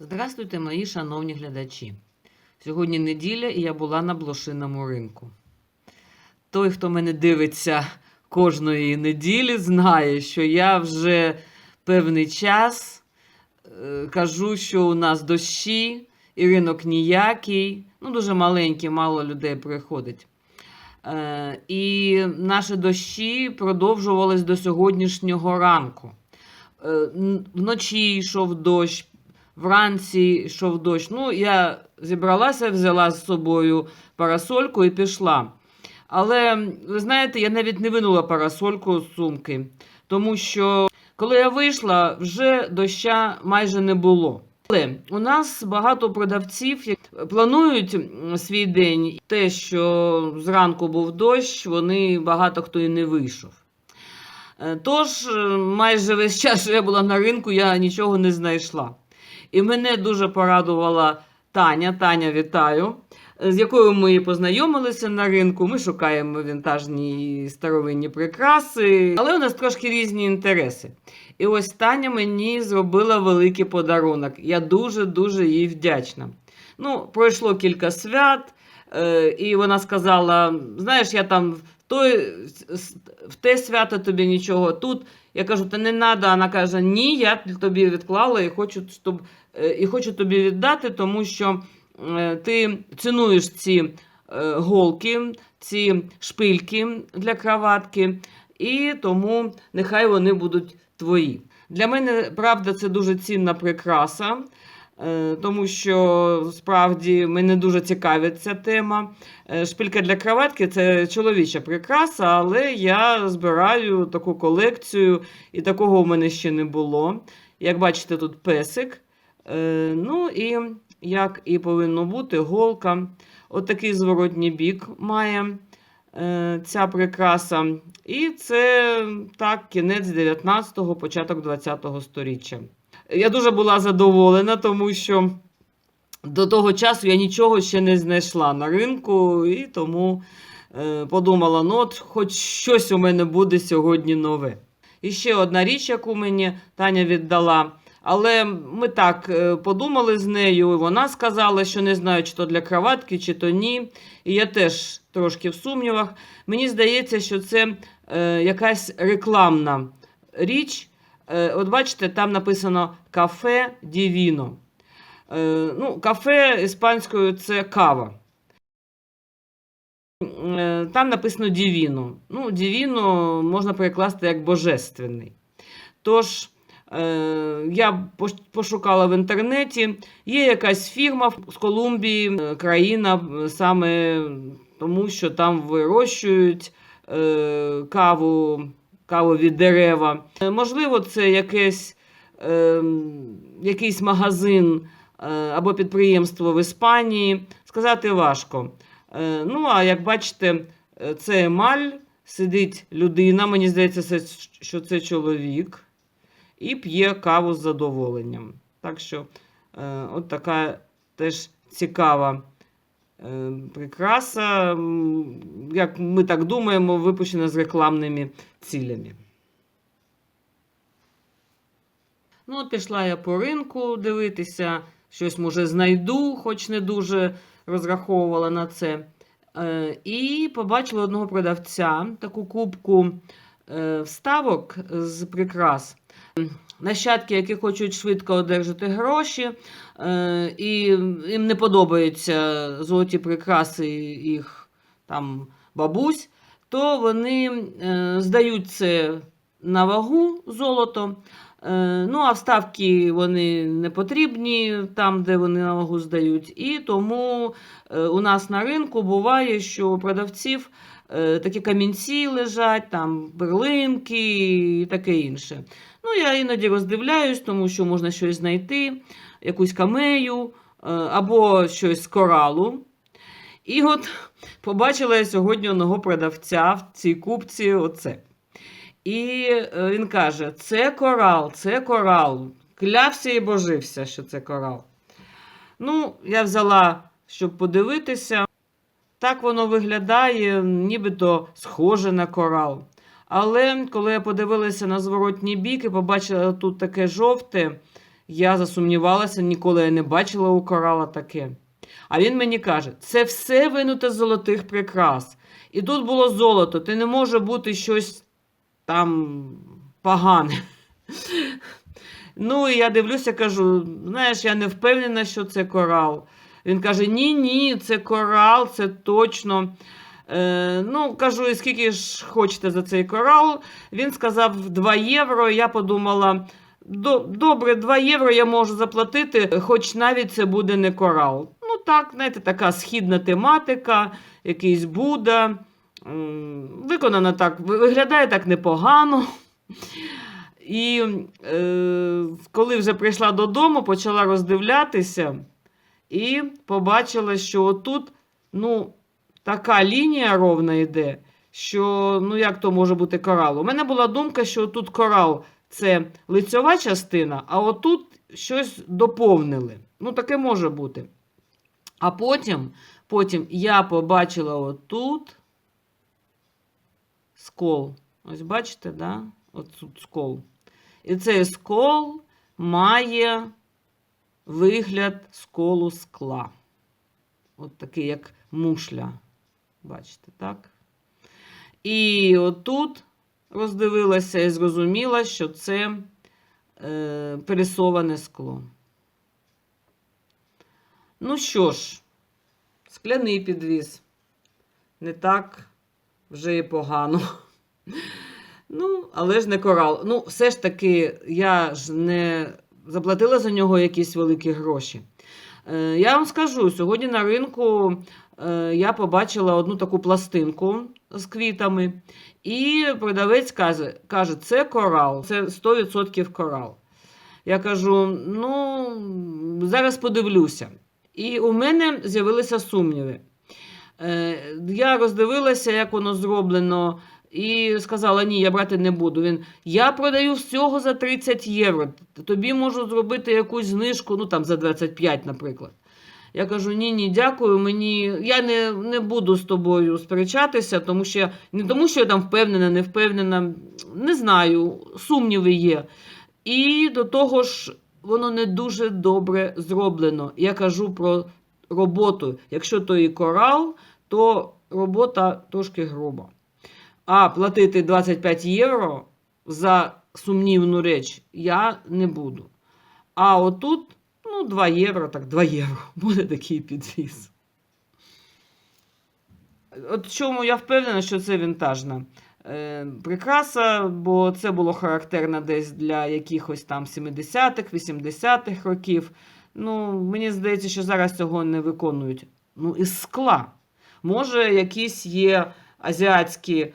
Здравствуйте, мої шановні глядачі. Сьогодні неділя і я була на блошиному ринку. Той, хто мене дивиться кожної неділі, знає, що я вже певний час е, кажу, що у нас дощі, і ринок ніякий, ну дуже маленький, мало людей приходить. Е, і наші дощі продовжувались до сьогоднішнього ранку. Е, Вночі йшов дощ, вранці йшов дощ. Ну, я зібралася, взяла з собою парасольку і пішла. Але ви знаєте, я навіть не винула парасольку з сумки, тому що коли я вийшла, вже доща майже не було. Але у нас багато продавців планують свій день. Те, що зранку був дощ, вони багато хто і не вийшов. Е, Тож, е, майже весь час, що я була на ринку, я нічого не знайшла. І мене дуже порадувала Таня. Таня, вітаю. З якою ми познайомилися на ринку. Ми шукаємо вінтажні старовинні прикраси, але у нас трошки різні інтереси. І ось Таня мені зробила великий подарунок. Я дуже-дуже їй вдячна. Ну, пройшло кілька свят, е, і вона сказала: знаєш, я там той, в те свято тобі нічого тут. Я кажу, та не треба. Вона каже, ні, я тобі відклала і хочу, щоб, е, і хочу тобі віддати, тому що е, ти цінуєш ці е, голки, ці шпильки для краватки, і тому нехай вони будуть твої. Для мене, правда, це дуже цінна прикраса, тому що справді мене дуже цікавить ця тема. Е, Шпилька для кроватки це чоловіча прикраса, але я збираю таку колекцію, і такого в мене ще не було. Як бачите, тут песик. Е, Ну і як і повинно бути, голка. Отакий зворотній бік має е, ця прикраса. І це так, кінець 19-го, початок 20-го сторіччя. Я дуже була задоволена, тому що до того часу я нічого ще не знайшла на ринку, і тому е, подумала: ну, от хоч щось у мене буде сьогодні нове. І ще одна річ, яку мені Таня віддала. Але ми так е, подумали з нею, і вона сказала, що не знаю, чи то для кроватки, чи то ні. І я теж трошки в сумнівах. Мені здається, що це е, якась рекламна річ. Е, от бачите, там написано кафе Дівіно. Е, ну, кафе іспанською це кава. Е, Там написано Дівіно. Ну, Дівіно можна перекласти як божественний. Тож, я пошукала в інтернеті. Є якась фірма з Колумбії, країна саме тому, що там вирощують каву, кавові дерева. Е, Можливо, це якесь, е, якийсь магазин е, або підприємство в Іспанії. Сказати важко. Е, Ну, а як бачите, е, це емаль, сидить людина, мені здається, що це чоловік, і п'є каву з задоволенням. Так що, е, от така теж цікава прикраса, як ми так думаємо, випущена з рекламними цілями. Ну, от пішла я по ринку дивитися, щось може знайду, хоч не дуже розраховувала на це. Е, і побачила одного продавця таку кубку е, вставок з прикрас. Нащадки, які хочуть швидко одержати гроші, е, і їм не подобаються золоті прикраси їх там бабусь, то вони е, здають це на вагу золото. Е, Ну, а вставки вони не потрібні там, де вони на вагу здають. І тому е, у нас на ринку буває, що у продавців е, такі камінці лежать, там перлинки і таке інше. Ну, я іноді роздивляюсь, тому що можна щось знайти, якусь камею е, або щось з коралу. І от побачила я сьогодні одного продавця в цій купці оце. І е, він каже: це корал, це корал. Клявся і божився, що це корал. Ну, я взяла, щоб подивитися. Так воно виглядає, нібито схоже на корал. Але коли я подивилася на зворотній бік і побачила тут таке жовте, Я засумнівалася, ніколи я не бачила у корала таке. А він мені каже: це все винуте з золотих прикрас. І тут було золото, ти не може бути щось там погане. Ну, і я дивлюся, кажу: знаєш, я не впевнена, що це корал. Він каже: Ні, ні, це корал, це точно. Е, ну, кажу, і скільки ж хочете за цей корал? Він сказав 2 євро. Я подумала, добре, 2 євро я можу заплатити, хоч навіть це буде не корал. Ну так, знаєте, така східна тематика, якийсь Будда. Виконана так, виглядає так непогано. І е, коли вже прийшла додому, почала роздивлятися і побачила, що отут, ну, така лінія ровна йде, що ну як то може бути корал? У мене була думка, що тут корал це лицьова частина, а отут щось доповнили. Ну, таке може бути. А потім, потім я побачила отут скол. Ось бачите, да? От тут скол. І цей скол має вигляд сколу скла. От такий, як мушля. Бачите, так? І отут роздивилася і зрозуміла, що це е, пересоване скло. Ну що ж, скляний підвіз. Не так вже і погано. Ну, але ж не корал. Ну, все ж таки, я ж не заплатила за нього якісь великі гроші. Е, я вам скажу, сьогодні на ринку е, я побачила одну таку пластинку з квітами, і продавець каже, каже це корал, це 100% корал. Я кажу: ну, зараз подивлюся. І у мене з'явилися сумніви. Е, я роздивилася, як воно зроблено, і сказала: ні, я брати не буду. Він я продаю всього за 30 євро. Тобі можу зробити якусь знижку, ну там за 25, наприклад. Я кажу: ні, ні, дякую. Мені я не, не буду з тобою сперечатися, тому що не тому, що я там впевнена, не впевнена, не знаю, сумніви є. І до того ж, воно не дуже добре зроблено. Я кажу про роботу. Якщо то і корал, то робота трошки груба. А платити 25 євро за сумнівну реч я не буду. А отут, ну, 2 євро, так 2 євро. Буде такий підвіз. От чому я впевнена, що це вінтажна е, прикраса, бо це було характерно десь для якихось там 70-х, 80-х років. Ну, мені здається, що зараз цього не виконують. Ну, із скла. Може, якісь є азіатські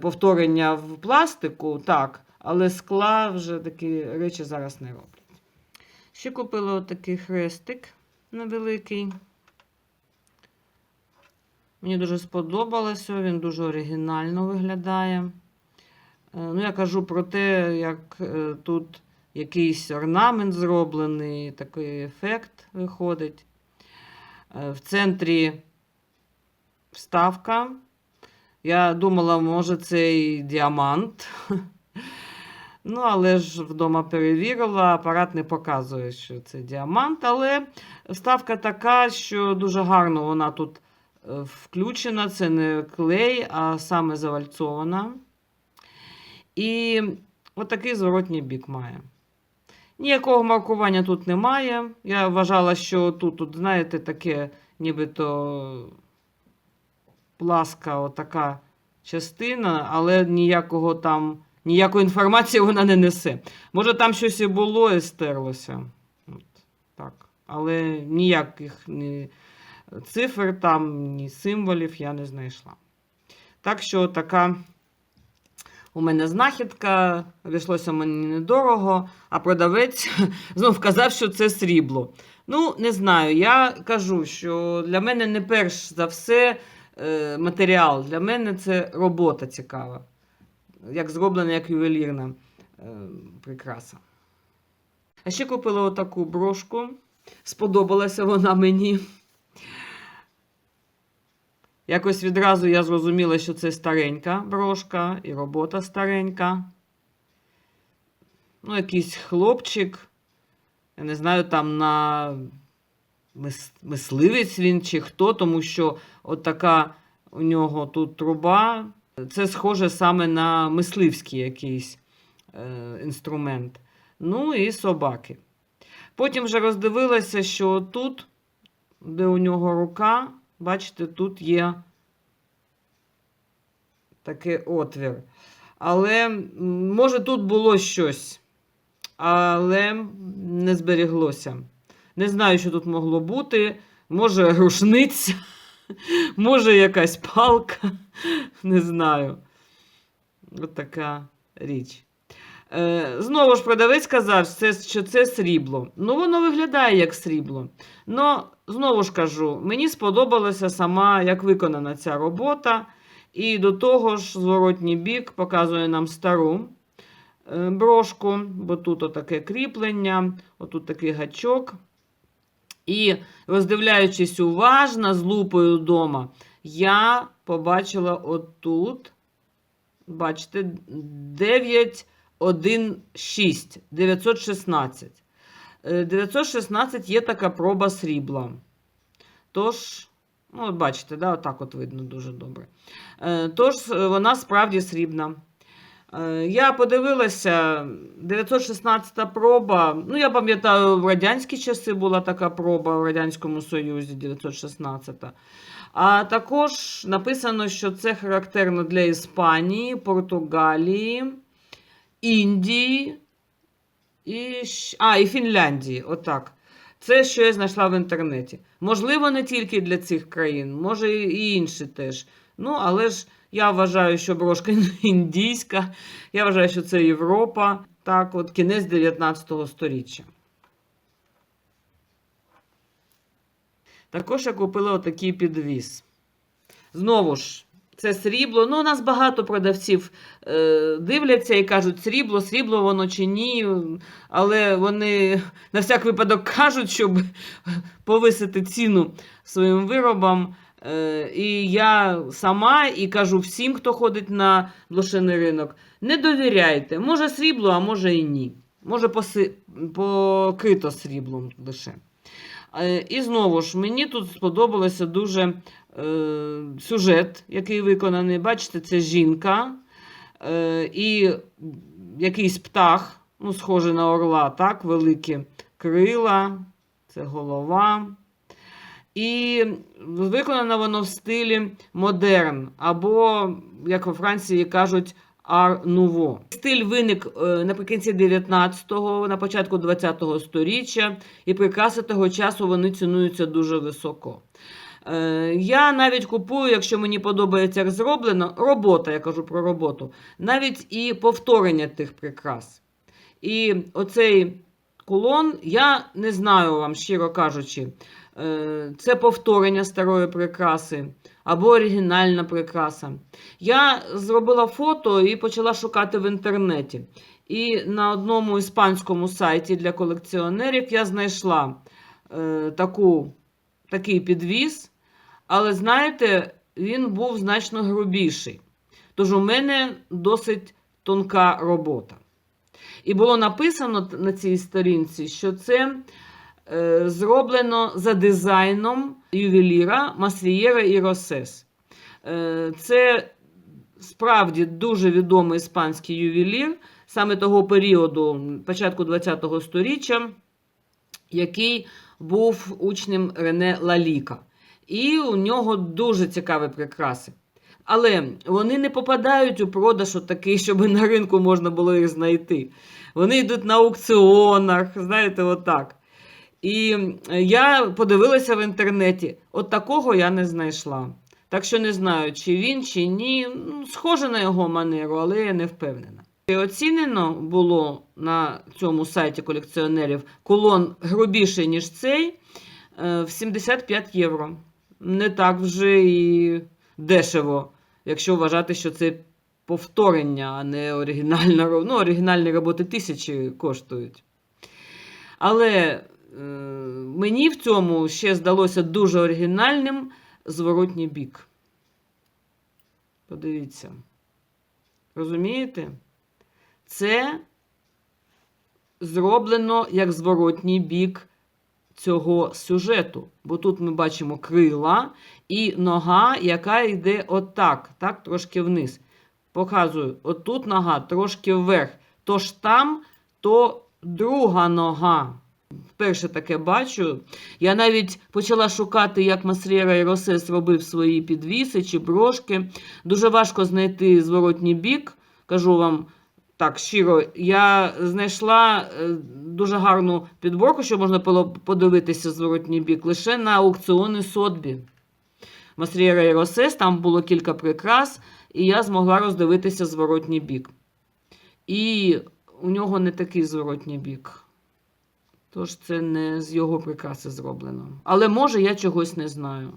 повторення в пластику, так, але скла вже такі речі зараз не роблять. Ще купила отакий хрестик невеликий. Мені дуже сподобалося, він дуже оригінально виглядає. Е, Ну, я кажу про те, як е, тут якийсь орнамент зроблений, такий ефект виходить. Е, В центрі вставка. Я думала, може, це і діамант. Ну, але ж вдома перевірила, апарат не показує, що це діамант, але вставка така, що дуже гарно вона тут е, включена. Це не клей, а саме завальцована. І отакий зворотній бік має. Ніякого маркування тут немає. Я вважала, що тут, тут знаєте, таке, нібито пласка отака частина, але ніякого там, ніякої інформації вона не несе. Може, там щось і було і стерлося. От, так. Але ніяких ні цифр там, ні символів я не знайшла. Так що така у мене знахідка, вийшлося мені недорого, а продавець знов вказав, що це срібло. Ну, не знаю, я кажу, що для мене не перш за все е, матеріал, для мене це робота цікава, як зроблена як ювелірна е, прикраса. А ще купила отаку брошку. Сподобалася вона мені. Якось відразу я зрозуміла, що це старенька брошка і робота старенька. Ну, якийсь хлопчик Я не знаю, там на мисливець він чи хто, тому що от така у нього тут труба. Це схоже саме на мисливський якийсь е, інструмент. Ну і собаки. Потім вже роздивилася, що тут, де у нього рука, бачите, тут є такий отвір. Але може тут було щось, але не зберіглося. Не знаю, що тут могло бути. Може, рушниця, може, якась палка. Не знаю. От така річ. Е, знову ж продавець сказав, що це, срібло. Ну, воно виглядає як срібло. Ну, знову ж кажу, мені сподобалася сама, як виконана ця робота. І до того ж, зворотній бік показує нам стару е, брошку, бо тут отаке кріплення, отут такий гачок. І роздивляючись уважно з лупою вдома, я побачила отут, бачите, 916, 916. Е, 916 є така проба срібла. Тож, ну, бачите, да, отак от видно дуже добре. Е, Тож, е, вона справді срібна. Е, Я подивилася, 916 проба. Ну, я пам'ятаю, в радянські часи була така проба в Радянському Союзі 916. А також написано, що це характерно для Іспанії, Португалії, Індії і, а, і Фінляндії. Отак. Це, що я знайшла в інтернеті. Можливо, не тільки для цих країн, може і інші теж. Ну, але ж я вважаю, що брошка індійська, я вважаю, що це Європа. Так, от кінець 19 століття. Також я купила отакий підвіз. Знову ж, це срібло. Ну, у нас багато продавців е, дивляться і кажуть, срібло, срібло воно чи ні. Але вони на всяк випадок кажуть, щоб повисити ціну своїм виробам. Е, і я сама і кажу всім, хто ходить на блошиний ринок, не довіряйте. Може срібло, а може і ні. Може поси... покрито сріблом лише. Е, І знову ж, мені тут сподобався дуже е, сюжет, який виконаний. Бачите, це жінка е, і якийсь птах, ну, схожий на орла, так, великі крила, це голова. І виконано воно в стилі модерн, або, як у Франції кажуть, ар нуво. Стиль виник е, наприкінці 19-го, на початку 20-го сторіччя, і прикраси того часу вони цінуються дуже високо. Е, Я навіть купую, якщо мені подобається, як зроблено, робота, я кажу про роботу, навіть і повторення тих прикрас. І оцей кулон, я не знаю вам, щиро кажучи, це повторення старої прикраси або оригінальна прикраса. Я зробила фото і почала шукати в інтернеті. І на одному іспанському сайті для колекціонерів я знайшла е, таку, такий підвіз, але знаєте, він був значно грубіший. Тож у мене досить тонка робота. І було написано на цій сторінці, що це е, зроблено за дизайном ювеліра Масрієра і Росес. Е, це справді дуже відомий іспанський ювелір саме того періоду, початку ХХ століття, який був учнем Рене Лаліка. І у нього дуже цікаві прикраси. Але вони не попадають у продаж такий, щоб на ринку можна було їх знайти. Вони йдуть на аукціонах, знаєте, отак. І я подивилася в інтернеті, от такого я не знайшла. Так що не знаю, чи він, чи ні. Ну, Схоже на його манеру, але я не впевнена. І оцінено було на цьому сайті колекціонерів кулон грубіший, ніж цей, е, в 75 євро. Не так вже і дешево, якщо вважати, що це повторення, а не оригінальна Ну, оригінальні роботи тисячі коштують. Але мені в цьому ще здалося дуже оригінальним зворотній бік. Подивіться. Розумієте? Це зроблено як зворотній бік цього сюжету. Бо тут ми бачимо крила і нога, яка йде отак, так, трошки вниз. Показую, отут нога трошки вверх. Тож там, то друга нога. Вперше таке бачу. Я навіть почала шукати, як Масрєра і Росес робив свої підвіси чи брошки. Дуже важко знайти зворотній бік. Кажу вам так щиро, я знайшла е, дуже гарну підборку, що можна було подивитися зворотній бік, лише на аукціони Сотбі. Масрєра і Росес, там було кілька прикрас, і я змогла роздивитися зворотній бік. І у нього не такий зворотній бік. Тож це не з його прикраси зроблено. Але може я чогось не знаю.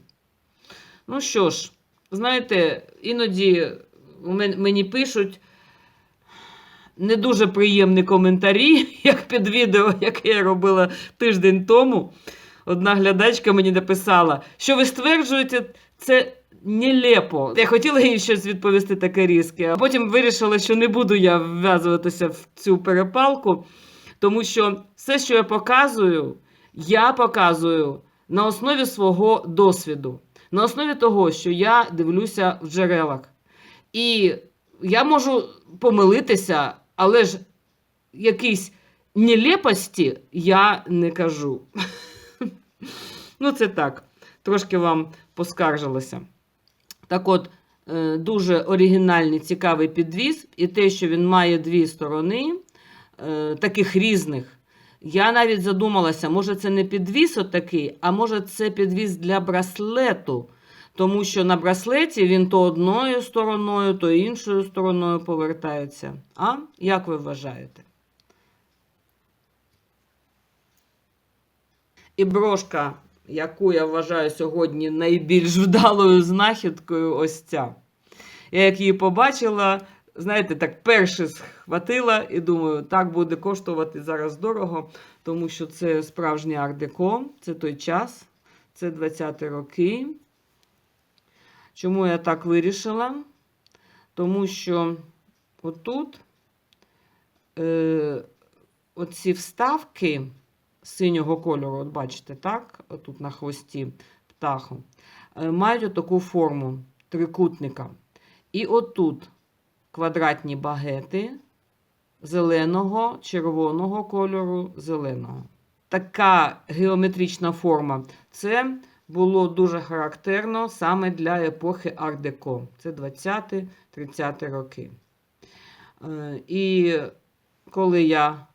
Ну що ж, знаєте, іноді мені пишуть не дуже приємні коментарі, як під відео, яке я робила тиждень тому. Одна глядачка мені написала, що ви стверджуєте, це нелепо. Я хотіла їй щось відповісти таке різке, а потім вирішила, що не буду я вв'язуватися в цю перепалку, тому що все, що я показую, я показую на основі свого досвіду, на основі того, що я дивлюся в джерелах. І я можу помилитися, але ж якісь нелепості я не кажу. Ну, це так. Трошки вам поскаржилася. Так от, е, дуже оригінальний, цікавий підвіз, і те, що він має дві сторони, е, таких різних. Я навіть задумалася, може, це не підвіз отакий, а може, це підвіз для браслету. Тому що на браслеті він то одною стороною, то іншою стороною повертається. А як ви вважаєте? І брошка, яку я вважаю сьогодні найбільш вдалою знахідкою, ось ця. Я як її побачила, знаєте, так перше схватила і думаю, так буде коштувати зараз дорого, тому що це справжній ар-деко, це той час, це 20-ті роки. Чому я так вирішила? Тому що отут е, оці вставки синього кольору, от бачите, так? Отут на хвості птаху, е, мають отаку форму трикутника. І отут квадратні багети зеленого, червоного кольору, зеленого. Така геометрична форма. Це було дуже характерно саме для епохи Ар-деко. Це 20-30 роки. Е, І коли я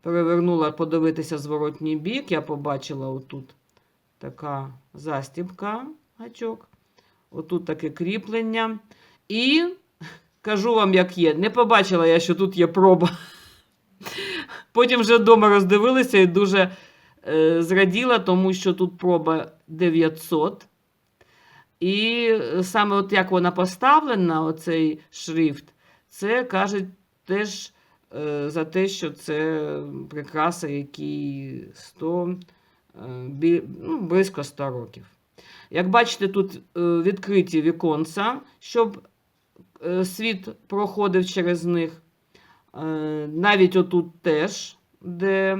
перевернула подивитися зворотній бік, я побачила отут така застібка, гачок, отут таке кріплення. І кажу вам, як є, не побачила я, що тут є проба. Потім вже вдома роздивилися і дуже е, зраділа, тому що тут проба 900. І саме от як вона поставлена, оцей шрифт, це каже теж е, за те, що це прикраса, якій 100, е, бі, ну, близько 100 років. Як бачите, тут е, відкриті віконця, щоб е, світ проходив через них. Е, навіть отут теж, де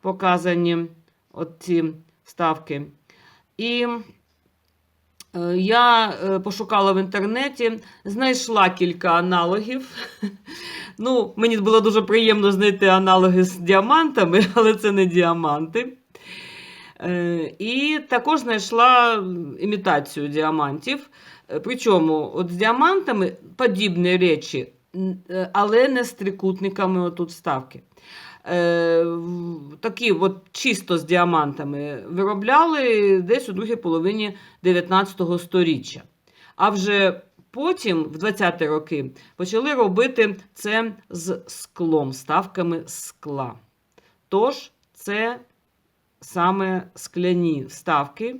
показані ці вставки. І е, я е, пошукала в інтернеті, знайшла кілька аналогів. Ну, мені було дуже приємно знайти аналоги з діамантами, але це не діаманти. Е, І також знайшла імітацію діамантів. Е, Причому от з діамантами подібні речі, е, але не з трикутниками отут вставки. Е, Такі от чисто з діамантами виробляли десь у другій половині 19 століття. А вже потім, в 20-ті роки, почали робити це з склом, ставками скла. Тож, це саме скляні вставки.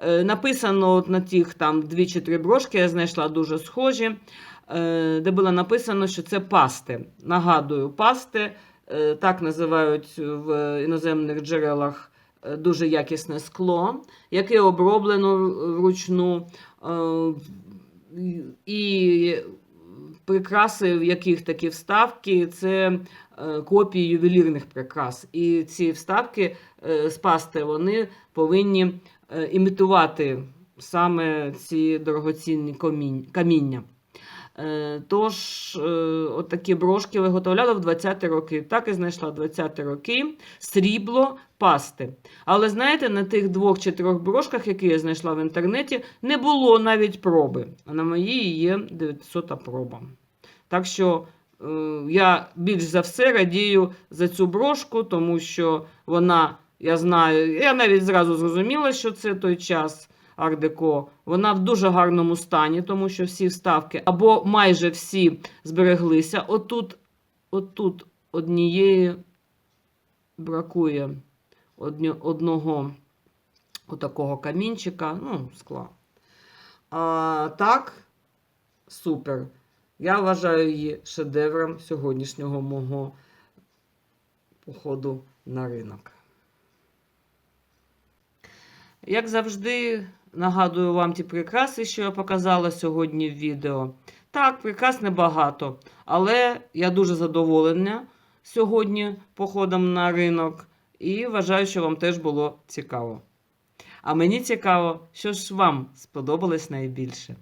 Е, написано от на тих там дві чи три брошки, я знайшла дуже схожі, е, де було написано, що це пасти. Нагадую, пасти, е, так називають в іноземних джерелах дуже якісне скло, яке оброблено вручну. І прикраси, в яких такі вставки, це копії ювелірних прикрас. І ці вставки е, з пасти вони повинні е, імітувати саме ці дорогоцінні каміння. Е, Тож, е, от такі брошки виготовляла в 20-ті роки. Так і знайшла 20-ті роки срібло пасти. Але знаєте, на тих двох чи трьох брошках, які я знайшла в інтернеті, не було навіть проби. А на моїй є 900 проба. Так що я більш за все радію за цю брошку, тому що вона, я знаю, я навіть зразу зрозуміла, що це той час. Ардеко, вона в дуже гарному стані, тому що всі вставки, або майже всі збереглися. Отут, отут однієї бракує одного отакого камінчика, ну, скла. А, так, супер. Я вважаю її шедевром сьогоднішнього мого походу на ринок. Як завжди, нагадую вам ті прикраси, що я показала сьогодні в відео. Так, прикрас небагато, але я дуже задоволена сьогодні походом на ринок і вважаю, що вам теж було цікаво. А мені цікаво, що ж вам сподобалось найбільше.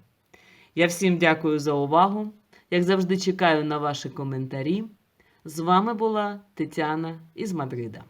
Я всім дякую за увагу. Як завжди, чекаю на ваші коментарі. З вами була Тетяна із Мадрида.